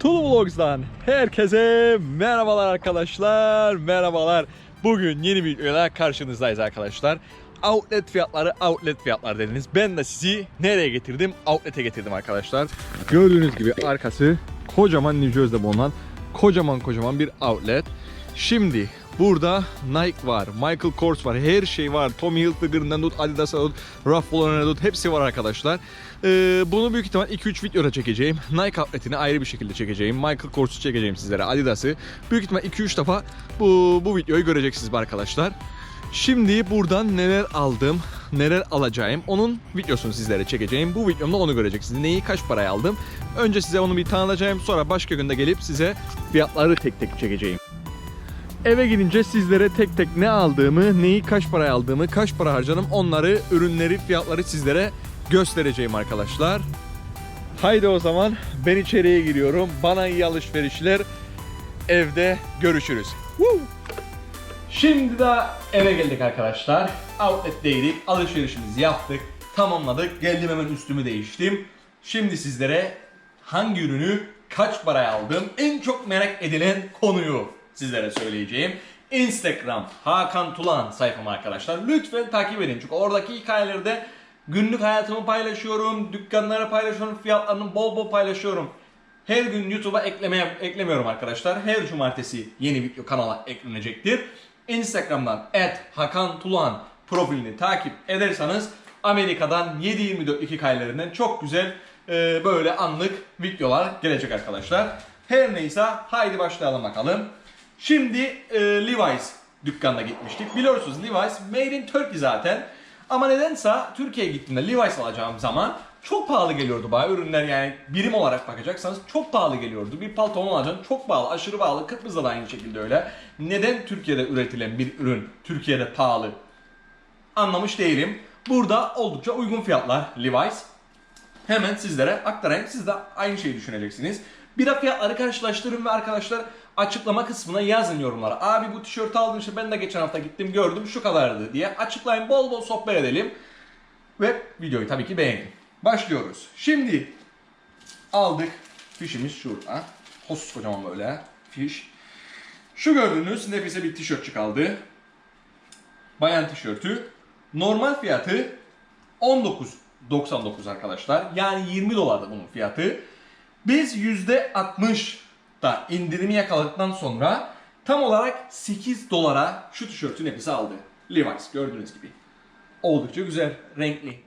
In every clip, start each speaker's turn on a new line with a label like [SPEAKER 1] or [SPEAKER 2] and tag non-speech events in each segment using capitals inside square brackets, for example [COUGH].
[SPEAKER 1] Tulu Vlogs'dan herkese merhabalar arkadaşlar. Merhabalar. Bugün yeni bir videoyla karşınızdayız arkadaşlar. Outlet fiyatları, outlet fiyatlar dediniz. Ben de sizi nereye getirdim? Outlet'e getirdim arkadaşlar. Gördüğünüz gibi arkası kocaman New Jersey'de bulunan kocaman kocaman bir outlet. Şimdi burada Nike var, Michael Kors var, her şey var. Tommy Hilfiger'ından tut, Adidas'a tut, Ralph Lauren'a tut hepsi var arkadaşlar. Ee, bunu büyük ihtimal 2-3 videoda çekeceğim. Nike outletini ayrı bir şekilde çekeceğim. Michael Kors'u çekeceğim sizlere, Adidas'ı. Büyük ihtimal 2-3 defa bu, bu videoyu göreceksiniz arkadaşlar. Şimdi buradan neler aldım, neler alacağım onun videosunu sizlere çekeceğim. Bu videomda onu göreceksiniz. Neyi kaç paraya aldım. Önce size onu bir tanıtacağım. Sonra başka günde gelip size fiyatları tek tek çekeceğim. Eve gidince sizlere tek tek ne aldığımı, neyi kaç paraya aldığımı, kaç para harcadım onları, ürünleri, fiyatları sizlere göstereceğim arkadaşlar. Haydi o zaman ben içeriye giriyorum. Bana iyi alışverişler. Evde görüşürüz. Woo! Şimdi de eve geldik arkadaşlar. Outlet'teydik. Alışverişimizi yaptık. Tamamladık. Geldim hemen üstümü değiştim. Şimdi sizlere hangi ürünü kaç paraya aldım en çok merak edilen konuyu sizlere söyleyeceğim. Instagram Hakan Tulan sayfam arkadaşlar. Lütfen takip edin. Çünkü oradaki hikayelerde günlük hayatımı paylaşıyorum. Dükkanları paylaşıyorum. Fiyatlarını bol bol paylaşıyorum. Her gün YouTube'a eklemeye, eklemiyorum arkadaşlar. Her cumartesi yeni video kanala eklenecektir. Instagram'dan Hakan Tulan profilini takip ederseniz Amerika'dan 7-24 hikayelerinden çok güzel e, böyle anlık videolar gelecek arkadaşlar. Her neyse haydi başlayalım bakalım. Şimdi e, Levi's dükkanına gitmiştik. Biliyorsunuz Levi's made in Turkey zaten. Ama nedense Türkiye'ye gittiğimde Levi's alacağım zaman çok pahalı geliyordu bana ürünler yani birim olarak bakacaksanız çok pahalı geliyordu. Bir pantolon alacaksın çok pahalı, aşırı pahalı. Kıbrıs'ta da aynı şekilde öyle. Neden Türkiye'de üretilen bir ürün Türkiye'de pahalı? Anlamış değilim. Burada oldukça uygun fiyatlar Levi's. Hemen sizlere aktarayım. Siz de aynı şeyi düşüneceksiniz. Bira fiyatları karşılaştırın ve arkadaşlar açıklama kısmına yazın yorumlara. Abi bu tişörtü aldım işte ben de geçen hafta gittim gördüm şu kadardı diye açıklayın bol bol sohbet edelim. Ve videoyu tabii ki beğenin. Başlıyoruz. Şimdi aldık. Fişimiz şurada. Koskocaman böyle fiş. Şu gördüğünüz nefise bir tişört kaldı. Bayan tişörtü. Normal fiyatı 19.99 arkadaşlar. Yani 20 dolardı bunun fiyatı. Biz %60 da indirimi yakaladıktan sonra tam olarak 8 dolara şu tişörtü nefise aldı. Levi's gördüğünüz gibi. Oldukça güzel, renkli.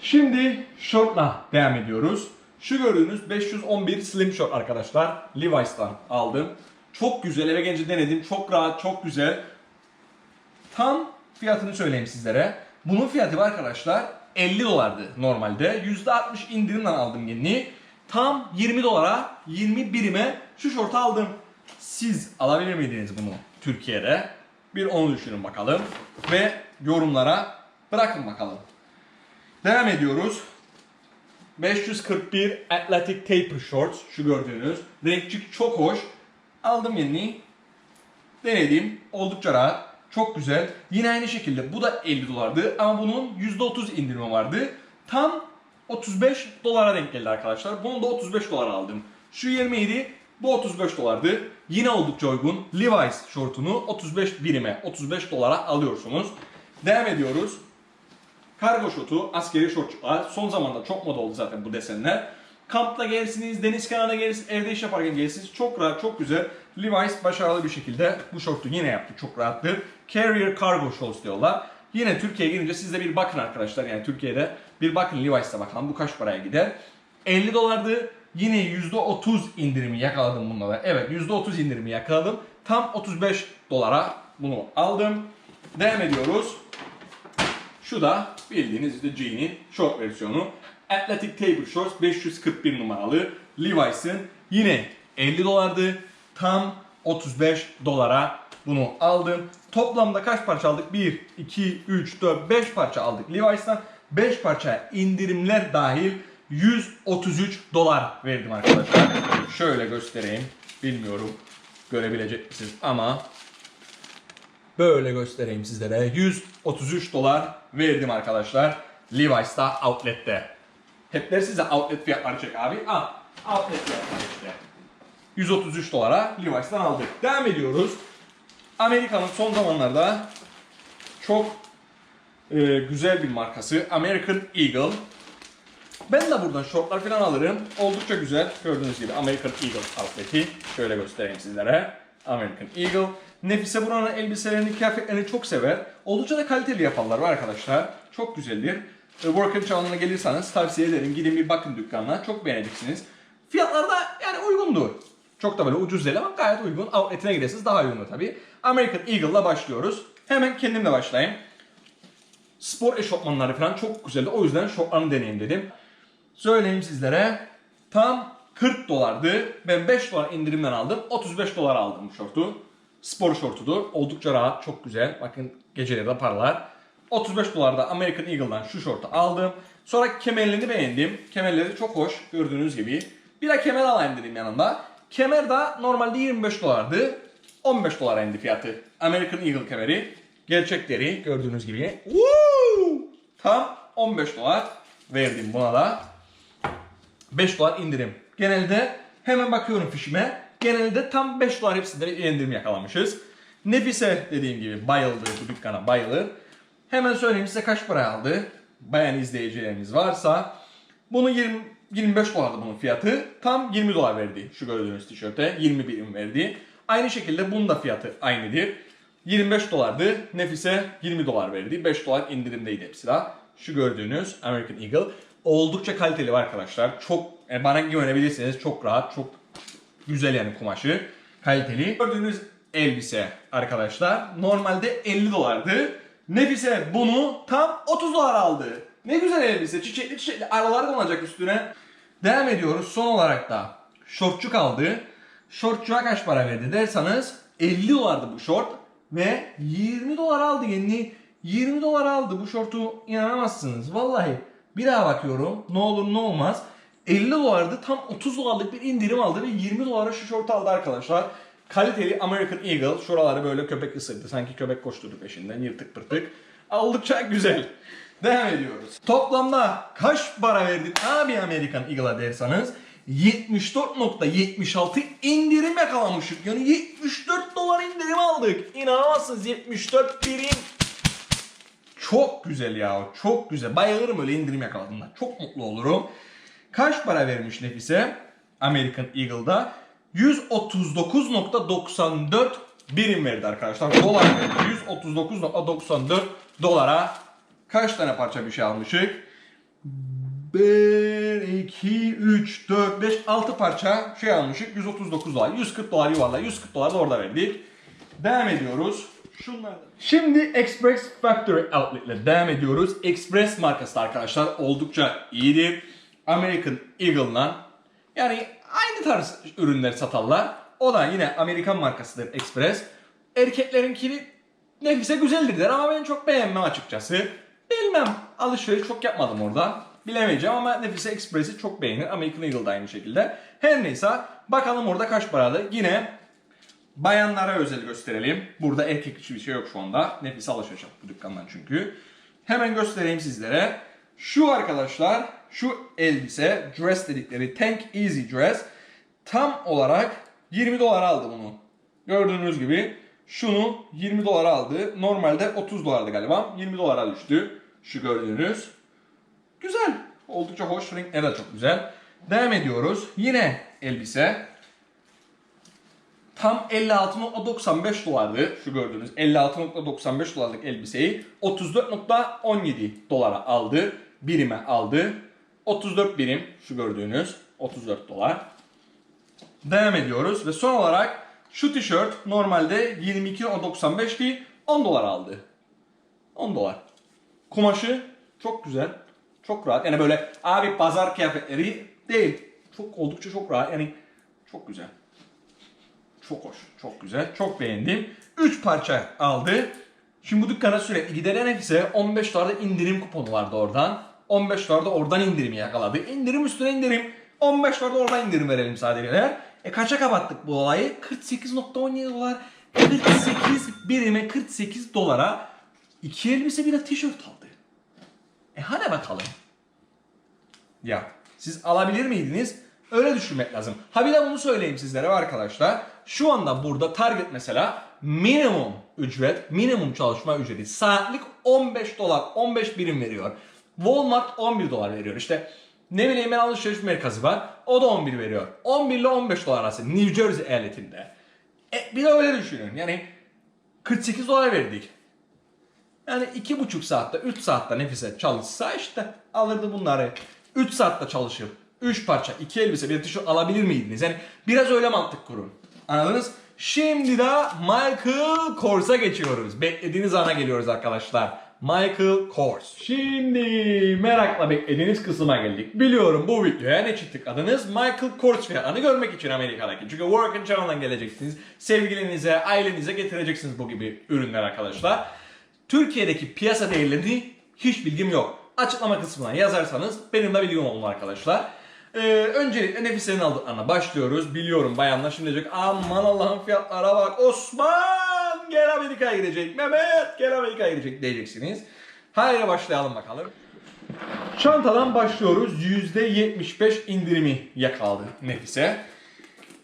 [SPEAKER 1] Şimdi shortla devam ediyoruz. Şu gördüğünüz 511 slim short arkadaşlar. Levi's'tan aldım. Çok güzel eve gelince denedim. Çok rahat, çok güzel. Tam fiyatını söyleyeyim sizlere. Bunun fiyatı arkadaşlar 50 dolardı normalde. %60 indirimden aldım yeni. Tam 20 dolara 20 birime şu şortu aldım. Siz alabilir miydiniz bunu Türkiye'de? Bir onu düşünün bakalım. Ve yorumlara bırakın bakalım. Devam ediyoruz. 541 Athletic Taper Shorts. Şu gördüğünüz. Renkçik çok hoş. Aldım yeni. Denedim. Oldukça rahat. Çok güzel. Yine aynı şekilde bu da 50 dolardı ama bunun %30 indirimi vardı. Tam 35 dolara denk geldi arkadaşlar. Bunu da 35 dolara aldım. Şu 27, bu 35 dolardı. Yine oldukça uygun. Levi's şortunu 35 birime, 35 dolara alıyorsunuz. Devam ediyoruz. Kargo şotu, askeri şortçuklar. Son zamanda çok moda oldu zaten bu desenler. Kampta gelirsiniz, deniz kenarına gelirsiniz, evde iş yaparken gelirsiniz. Çok rahat, çok güzel. Levi's başarılı bir şekilde bu şortu yine yaptı. Çok rahattır. Carrier Cargo Shorts diyorlar. Yine Türkiye'ye gelince siz de bir bakın arkadaşlar. Yani Türkiye'de bir bakın Levi's'e bakalım bu kaç paraya gider. 50 dolardı. Yine %30 indirimi yakaladım bunda da. Evet %30 indirimi yakaladım. Tam 35 dolara bunu aldım. Devam ediyoruz. Şu da bildiğiniz işte G'nin short versiyonu. Athletic Taper Shorts 541 numaralı Levi's'ın yine 50 dolardı. Tam 35 dolara bunu aldım. Toplamda kaç parça aldık? 1, 2, 3, 4, 5 parça aldık Levi's'tan. 5 parça indirimler dahil 133 dolar verdim arkadaşlar. Şöyle göstereyim. Bilmiyorum görebilecek misiniz ama Böyle göstereyim sizlere. 133 dolar verdim arkadaşlar. Levi's'ta outlet'te. Hepleri size outlet fiyatları çek abi. Al. outlet fiyatları işte. 133 dolara Levi's'tan aldık. Devam ediyoruz. Amerika'nın son zamanlarda çok e, güzel bir markası American Eagle. Ben de buradan şortlar falan alırım. Oldukça güzel. Gördüğünüz gibi American Eagle outlet'i. Şöyle göstereyim sizlere. American Eagle. Nefise buranın elbiselerini, kıyafetlerini çok sever. Oldukça da kaliteli yaparlar arkadaşlar. Çok güzeldir. E, Worker çağına gelirseniz tavsiye ederim. Gidin bir bakın dükkanına. Çok beğeneceksiniz. Fiyatlar da yani uygundur. Çok da böyle ucuz değil ama gayet uygun. Outlet'ine giderseniz daha uygun tabii. American Eagle'la başlıyoruz. Hemen kendimle başlayayım. Spor eşofmanları falan çok güzeldi. O yüzden şortlarını deneyeyim dedim. Söyleyeyim sizlere. Tam 40 dolardı. Ben 5 dolar indirimden aldım. 35 dolar aldım bu şortu. Spor şortudur. Oldukça rahat, çok güzel. Bakın geceleri de parlar. 35 dolarda American Eagle'dan şu şortu aldım. Sonra kemerlerini beğendim. Kemerleri çok hoş gördüğünüz gibi. Bir de kemer alayım dedim yanında. Kemer de normalde 25 dolardı. 15 dolara indi fiyatı. American Eagle kemeri. Gerçekleri gördüğünüz gibi. Woo! Tam 15 dolar verdim buna da. 5 dolar indirim. Genelde hemen bakıyorum fişime. Genelde tam 5 dolar hepsinde indirim yakalamışız. Nefise dediğim gibi bayıldı bu dükkana bayılır. Hemen söyleyeyim size kaç para aldı. Bayan izleyicilerimiz varsa. Bunu 20, 25 dolardı bunun fiyatı. Tam 20 dolar verdi şu gördüğünüz tişörte. 20 birim verdi. Aynı şekilde bunun da fiyatı aynıdır. 25 dolardı. Nefise 20 dolar verdi. 5 dolar indirimdeydi hepsi de. Şu gördüğünüz American Eagle. Oldukça kaliteli var arkadaşlar. Çok yani bana güvenebilirsiniz. Çok rahat, çok güzel yani kumaşı. Kaliteli. Gördüğünüz elbise arkadaşlar. Normalde 50 dolardı. Nefise bunu tam 30 dolar aldı. Ne güzel elbise. Çiçekli çiçekli aralar konacak üstüne. Devam ediyoruz. Son olarak da şortçu kaldı. Şortçuya kaç para verdi derseniz 50 dolardı bu şort ve 20 dolar aldı yeni. 20 dolar aldı. Bu şortu inanamazsınız. Vallahi bir daha bakıyorum. Ne olur ne olmaz. 50 dolardı. Tam 30 dolarlık bir indirim aldı ve 20 dolara şu şortu aldı arkadaşlar. Kaliteli American Eagle. Şuraları böyle köpek ısırdı. Sanki köpek koşturdu peşinden. Yırtık pırtık. Oldukça güzel. Devam ediyoruz. Toplamda kaç para verdin abi American Eagle'a derseniz 74.76 indirim yakalamıştık. Yani 74 dolar indirim aldık. İnanamazsınız 74 birim. Çok güzel ya. Çok güzel. Bayılırım öyle indirim yakaladığımda. Çok mutlu olurum. Kaç para vermiş Nefise? American Eagle'da 139.94 birim verdi arkadaşlar. Dolar verdi. 139.94 dolara kaç tane parça bir şey almışık? 1, 2, 3, 4, 5, 6 parça şey almışık. 139 dolar. 140 dolar yuvarla. 140 dolar da orada verdik. Devam ediyoruz. Şunlardan. Şimdi Express Factory Outlet ile devam ediyoruz. Express markası da arkadaşlar oldukça iyidir. American Eagle'la yani aynı tarz ürünler satarlar. O da yine Amerikan markasıdır Express. Erkeklerinkini nefise güzeldir der ama ben çok beğenmem açıkçası. Bilmem. Alışveriş çok yapmadım orada. Bilemeyeceğim ama Nefise Express'i çok beğenir. American Eagle da aynı şekilde. Her neyse bakalım orada kaç paralı. Yine bayanlara özel gösterelim. Burada erkek için bir şey yok şu anda. Nefise yaptı bu dükkandan çünkü. Hemen göstereyim sizlere. Şu arkadaşlar şu elbise dress dedikleri Tank Easy Dress tam olarak 20 dolar aldı bunu. Gördüğünüz gibi şunu 20 dolara aldı. Normalde 30 dolardı galiba. 20 dolara düştü. Şu gördüğünüz. Güzel. Oldukça hoş. Renkleri de çok güzel. Devam ediyoruz. Yine elbise. Tam 56.95 dolardı. Şu gördüğünüz 56.95 dolarlık elbiseyi 34.17 dolara aldı. Birime aldı. 34 birim şu gördüğünüz 34 dolar. Devam ediyoruz ve son olarak şu tişört normalde 22.95'ti 10 dolar aldı. 10 dolar. Kumaşı çok güzel. Çok rahat. Yani böyle abi pazar kıyafetleri değil. Çok oldukça çok rahat. Yani çok güzel. Çok hoş. Çok güzel. Çok beğendim. 3 parça aldı. Şimdi bu dükkana sürekli gideren hepsi 15 dolarda indirim kuponu vardı oradan. 15 dolarda oradan indirimi yakaladı. İndirim üstüne indirim. 15 dolarda oradan indirim verelim sadece. E kaça kapattık bu olayı? 48.17 dolar. 48 birime 48 dolara iki elbise bir de tişört aldı. E hadi bakalım. Ya siz alabilir miydiniz? Öyle düşünmek lazım. Ha bir de bunu söyleyeyim sizlere arkadaşlar. Şu anda burada Target mesela minimum ücret, minimum çalışma ücreti saatlik 15 dolar, 15 birim veriyor. Walmart 11 dolar veriyor. İşte ne bileyim ben alışveriş merkezi var. O da 11 veriyor. 11 ile 15 dolar arası New Jersey eyaletinde. E, bir de öyle düşünün. Yani 48 dolar verdik. Yani iki buçuk saatte, 3 saatte nefise çalışsa işte alırdı bunları. 3 saatte çalışıp 3 parça, 2 elbise, bir tişört alabilir miydiniz? Yani biraz öyle mantık kurun. Anladınız? Şimdi de Michael Kors'a geçiyoruz. Beklediğiniz ana geliyoruz arkadaşlar. Michael Kors. Şimdi merakla beklediğiniz kısma geldik. Biliyorum bu videoya ne için tıkladınız? Michael Kors fiyatını görmek için Amerika'daki. Çünkü Work and Travel'dan geleceksiniz. Sevgilinize, ailenize getireceksiniz bu gibi ürünler arkadaşlar. Türkiye'deki piyasa değerlerini hiç bilgim yok. Açıklama kısmına yazarsanız benim de bilgim olur arkadaşlar. Ee, öncelikle Nefise'nin aldıklarına başlıyoruz. Biliyorum bayanlar şimdi diyecek aman Allah'ın fiyatlara bak Osman gel Amerika'ya gidecek Mehmet gel Amerika'ya gidecek diyeceksiniz. Haydi başlayalım bakalım. Çantadan başlıyoruz. %75 indirimi yakaladı Nefise.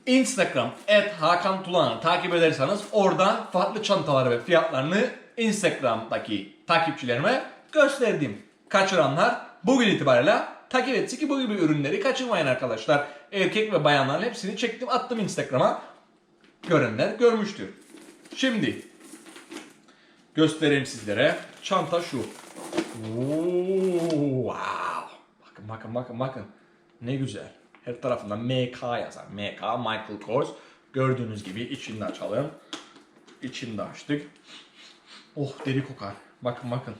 [SPEAKER 1] Instagram et Hakan Tulan'ı takip ederseniz orada farklı çantaları ve fiyatlarını Instagram'daki takipçilerime gösterdim. Kaçıranlar bugün itibariyle takip etsin ki bu gibi ürünleri kaçırmayın arkadaşlar. Erkek ve bayanların hepsini çektim attım Instagram'a. Görenler görmüştür. Şimdi göstereyim sizlere. Çanta şu. Oo, wow. Bakın bakın bakın bakın. Ne güzel. Her tarafında MK yazar. MK Michael Kors. Gördüğünüz gibi içinde açalım. İçinde açtık. Oh deri kokar. Bakın bakın.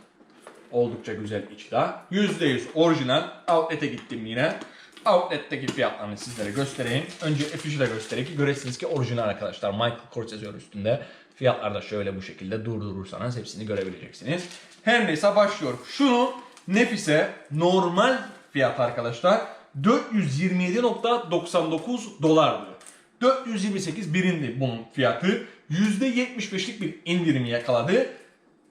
[SPEAKER 1] Oldukça güzel içi de. %100 orijinal. Outlet'e gittim yine. Outlet'teki fiyatlarını sizlere göstereyim. Önce F3'ü de göstereyim ki göresiniz ki orijinal arkadaşlar. Michael Kors yazıyor üstünde. Fiyatlar da şöyle bu şekilde durdurursanız hepsini görebileceksiniz. Her neyse başlıyor. Şunu Nefise normal fiyat arkadaşlar 427.99 dolardı. 428 birindi bunun fiyatı. %75'lik bir indirimi yakaladı.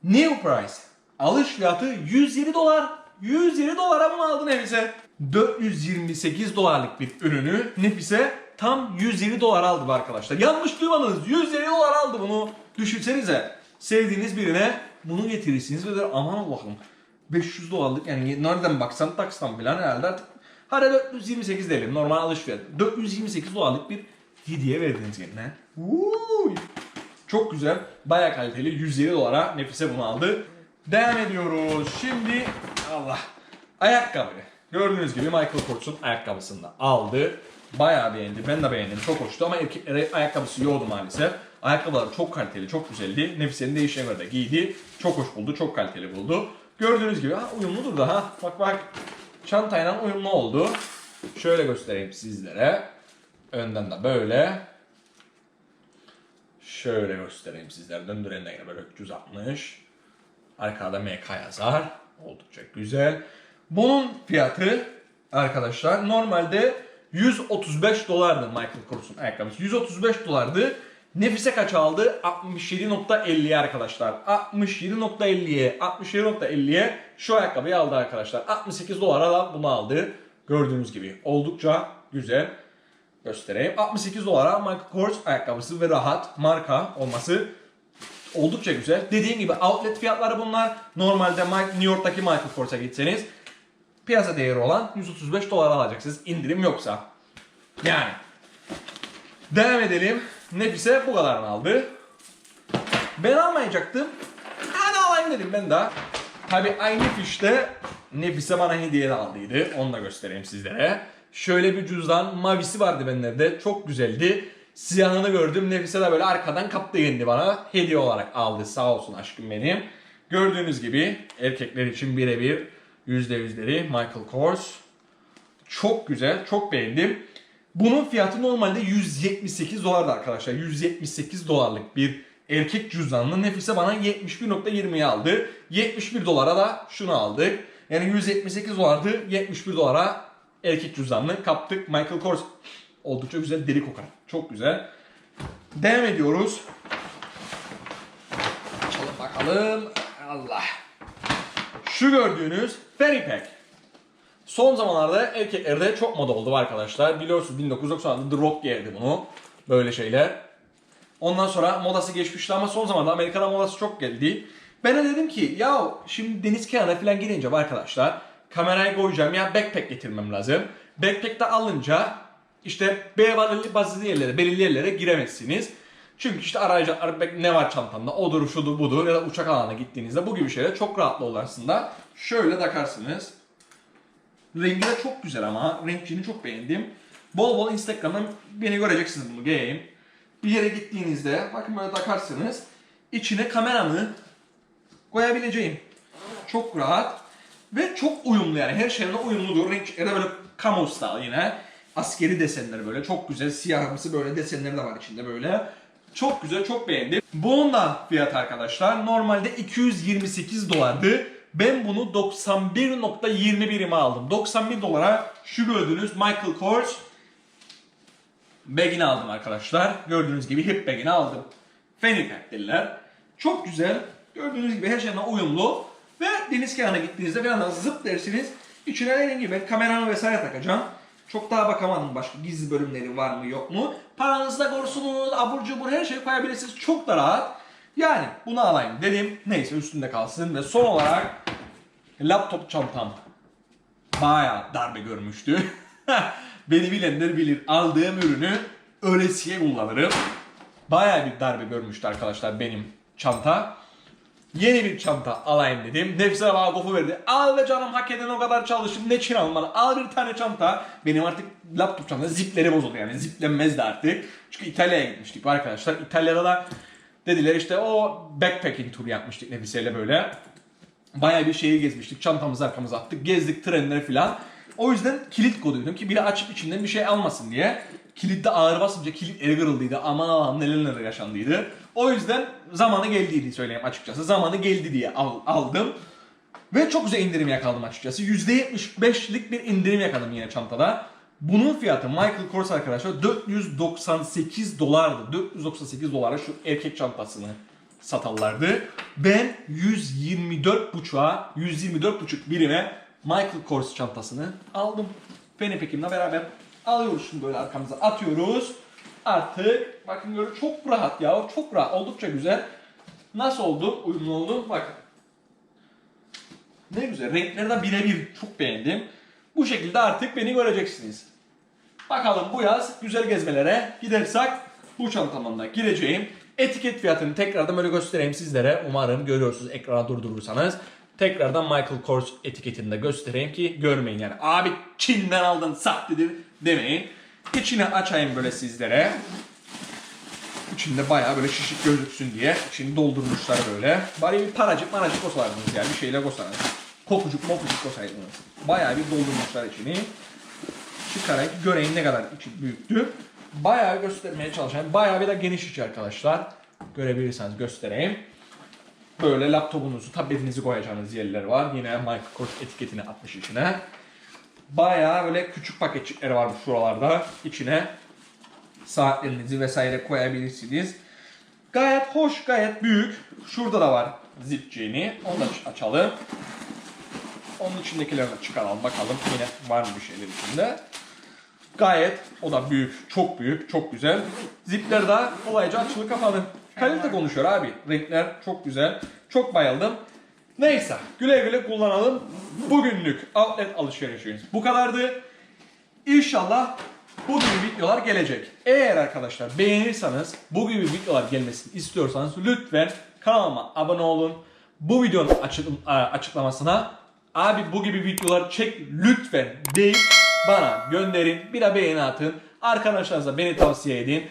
[SPEAKER 1] New price. Alış fiyatı 107 dolar. 107 dolara bunu aldı Nefise. 428 dolarlık bir ürünü Nefise tam 107 dolar aldı arkadaşlar. Yanlış duymadınız. 107 dolar aldı bunu. Düşünsenize. Sevdiğiniz birine bunu getirirsiniz ve der aman Allah'ım 500 dolarlık yani nereden baksan taksam falan herhalde artık hadi 428 diyelim normal alış fiyatı. 428 dolarlık bir hediye verdiniz yerine. Uuu. Çok güzel. Baya kaliteli. 107 dolara Nefise bunu aldı. Devam ediyoruz. Şimdi Allah. Ayakkabı. Gördüğünüz gibi Michael Kors'un ayakkabısını da aldı. Bayağı beğendi. Ben de beğendim. Çok hoştu ama erkeklere ayakkabısı yoktu maalesef. Ayakkabılar çok kaliteli, çok güzeldi. Nefise'nin de işine göre de giydi. Çok hoş buldu, çok kaliteli buldu. Gördüğünüz gibi ha, uyumludur da ha. Bak bak. Çantayla uyumlu oldu. Şöyle göstereyim sizlere. Önden de böyle. Şöyle göstereyim sizlere. Yine böyle 360. Arkada MK yazar. Oldukça güzel. Bunun fiyatı arkadaşlar normalde 135 dolardı Michael Kors'un ayakkabısı. 135 dolardı. Nefise kaç aldı? 67.50'ye arkadaşlar. 67.50'ye, 67.50'ye şu ayakkabıyı aldı arkadaşlar. 68 dolara da bunu aldı. Gördüğünüz gibi oldukça güzel göstereyim. 68 dolara Michael Kors ayakkabısı ve rahat marka olması oldukça güzel. Dediğim gibi outlet fiyatları bunlar. Normalde New York'taki Michael Kors'a gitseniz piyasa değeri olan 135 dolar alacaksınız indirim yoksa. Yani. Devam edelim. Nefise bu kadarını aldı. Ben almayacaktım. Hadi alayım dedim ben de. Tabi aynı fişte Nefise bana hediye aldıydı. Onu da göstereyim sizlere. Şöyle bir cüzdan mavisi vardı benlerde. Çok güzeldi. Siyahını gördüm. Nefise de böyle arkadan kaptı indi bana. Hediye olarak aldı. Sağ olsun aşkım benim. Gördüğünüz gibi erkekler için birebir yüzde yüzleri Michael Kors. Çok güzel. Çok beğendim. Bunun fiyatı normalde 178 dolardı arkadaşlar. 178 dolarlık bir erkek cüzdanını Nefise bana 71.20'ye aldı. 71 dolara da şunu aldık. Yani 178 dolardı 71 dolara erkek cüzdanını kaptık. Michael Kors oldukça güzel deri kokar. Çok güzel. Devam ediyoruz. Açalım bakalım. Allah. Şu gördüğünüz Ferry Pack. Son zamanlarda erkeklerde çok moda oldu arkadaşlar. Biliyorsunuz 1990'da The Rock giyerdi bunu. Böyle şeyler. Ondan sonra modası geçmişti ama son zamanlarda Amerika'da modası çok geldi. Ben de dedim ki ya şimdi deniz kenarına falan gidince arkadaşlar kamerayı koyacağım ya backpack getirmem lazım. Backpack'te alınca işte belirli bazı yerlere, belirli yerlere giremezsiniz. Çünkü işte arayacaklar ne var çantamda odur şudur budur ya da uçak alanına gittiğinizde bu gibi şeyler çok rahatlı olur aslında. Şöyle takarsınız. Rengi de çok güzel ama renkini çok beğendim. Bol bol Instagram'dan beni göreceksiniz bunu giyeyim. Bir yere gittiğinizde bakın böyle takarsınız. İçine kameramı koyabileceğim. Çok rahat ve çok uyumlu yani her şeyle uyumludur. Renkleri de böyle camo style yine. Askeri desenler böyle çok güzel. Siyahımsı böyle desenleri de var içinde böyle. Çok güzel, çok beğendim. Bunun da fiyatı arkadaşlar normalde 228 dolardı. Ben bunu 91.21'ime aldım. 91 dolara şu gördüğünüz Michael Kors bagini aldım arkadaşlar. Gördüğünüz gibi hip bagini aldım. Fanny pack. Çok güzel. Gördüğünüz gibi her şeyden uyumlu. Ve deniz kenarına gittiğinizde bir anda zıp dersiniz. İçine dediğim gibi kameramı vesaire takacağım. Çok daha bakamadım başka gizli bölümleri var mı yok mu. Paranızda korsunuz, abur cubur her şeyi koyabilirsiniz. Çok da rahat. Yani bunu alayım dedim. Neyse üstünde kalsın ve son olarak laptop çantam bayağı darbe görmüştü. [LAUGHS] Beni bilenler bilir. Aldığım ürünü öylesiye kullanırım. Bayağı bir darbe görmüştü arkadaşlar benim çanta. Yeni bir çanta alayım dedim. Nefse kofu verdi. Al be canım hak eden o kadar çalıştım. Ne için almalı? Al bir tane çanta. Benim artık laptop çanta zipleri bozuldu yani. Ziplenmezdi artık. Çünkü İtalya'ya gitmiştik arkadaşlar. İtalya'da da dediler işte o backpacking tur yapmıştık Nefise'yle böyle. Bayağı bir şehir gezmiştik. Çantamızı arkamıza attık. Gezdik trenleri filan. O yüzden kilit koduydum ki biri açıp içinden bir şey almasın diye. Kilitte ağır basınca kilit eli kırıldıydı. Aman Allah'ım neler neler yaşandıydı. O yüzden zamanı geldiydi söyleyeyim açıkçası. Zamanı geldi diye al- aldım. Ve çok güzel indirim yakaladım açıkçası. %75'lik bir indirim yakaladım yine çantada. Bunun fiyatı Michael Kors arkadaşlar 498 dolardı. 498 dolara şu erkek çantasını satarlardı. Ben 124.5'a 124.5 birime Michael Kors çantasını aldım. Fanny pack'imle beraber alıyoruz şimdi böyle arkamıza atıyoruz. Artık bakın böyle çok rahat ya çok rahat oldukça güzel. Nasıl oldu? Uyumlu oldu. Bakın. Ne güzel. Renkleri de birebir. Çok beğendim. Bu şekilde artık beni göreceksiniz. Bakalım bu yaz güzel gezmelere gidersek bu çantamla gireceğim. Etiket fiyatını tekrardan böyle göstereyim sizlere. Umarım görüyorsunuz ekrana durdurursanız. Tekrardan Michael Kors etiketini de göstereyim ki görmeyin yani. Abi Çin'den aldın sahtedir demeyin. İçini açayım böyle sizlere. İçinde bayağı böyle şişik gözüksün diye içini doldurmuşlar böyle. Bari bir paracık maracık kosaydınız yani bir şeyle kosaydınız. Kokucuk mokucuk kosaydınız. Bayağı bir doldurmuşlar içini. Çıkarak göreyim ne kadar içi büyüktü. Bayağı göstermeye çalışayım. Bayağı bir de geniş içi arkadaşlar. Görebilirseniz göstereyim. Böyle laptopunuzu, tabletinizi koyacağınız yerler var. Yine Kors etiketini atmış içine. Bayağı böyle küçük paketçikleri var şuralarda. İçine saatlerinizi vesaire koyabilirsiniz. Gayet hoş, gayet büyük. Şurada da var zipciğini. Onu da açalım. Onun içindekilerini de çıkaralım bakalım yine var mı bir şeyler içinde. Gayet o da büyük, çok büyük, çok güzel. Zipler de kolayca açılı kapalı. Kalite konuşuyor abi. Renkler çok güzel. Çok bayıldım. Neyse güle güle kullanalım. Bugünlük outlet alışverişimiz bu kadardı. İnşallah bu gibi videolar gelecek. Eğer arkadaşlar beğenirseniz bu gibi videolar gelmesini istiyorsanız lütfen kanalıma abone olun. Bu videonun açık- açıklamasına abi bu gibi videolar çek lütfen deyip bana gönderin. Bir de beğeni atın. Arkadaşlarınıza beni tavsiye edin.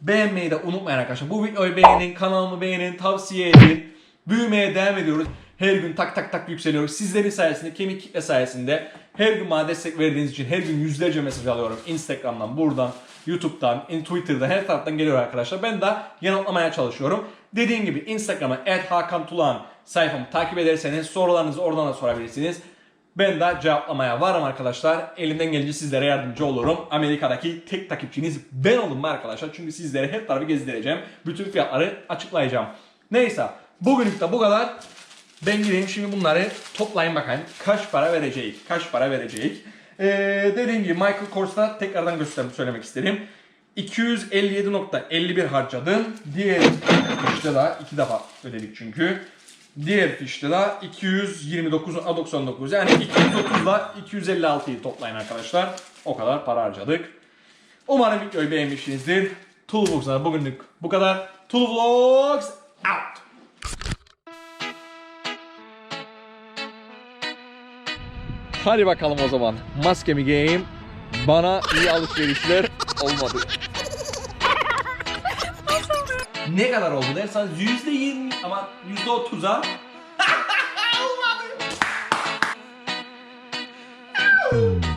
[SPEAKER 1] Beğenmeyi de unutmayın arkadaşlar. Bu videoyu beğenin, kanalımı beğenin, tavsiye edin. Büyümeye devam ediyoruz. Her gün tak tak tak yükseliyoruz. Sizlerin sayesinde, kemik kitle sayesinde her gün bana destek verdiğiniz için her gün yüzlerce mesaj alıyorum. Instagram'dan, buradan, YouTube'dan, in Twitter'da her taraftan geliyor arkadaşlar. Ben de yanıtlamaya çalışıyorum. Dediğim gibi Instagram'a @hakantulan sayfamı takip ederseniz sorularınızı oradan da sorabilirsiniz. Ben de cevaplamaya varım arkadaşlar. Elimden gelince sizlere yardımcı olurum. Amerika'daki tek takipçiniz ben olun arkadaşlar. Çünkü sizlere her tarafı gezdireceğim. Bütün fiyatları açıklayacağım. Neyse bugünlük de bu kadar. Ben gideyim şimdi bunları toplayın bakayım. Kaç para verecek? Kaç para verecek? Ee, dediğim gibi Michael Kors'ta tekrardan göstermek söylemek isterim. 257.51 harcadım. Diğer fişte daha iki defa ödedik çünkü. Diğer fişte daha 229.99 yani 230 ile 256'yı toplayın arkadaşlar. O kadar para harcadık. Umarım videoyu beğenmişsinizdir. Tool bugünlük bu kadar. Tool out. Hadi bakalım o zaman. Maskemi giyeyim. Bana iyi alışverişler olmadı. ne kadar oldu dersen yüzde yirmi ama yüzde otuza [LAUGHS] olmadı. [LAUGHS]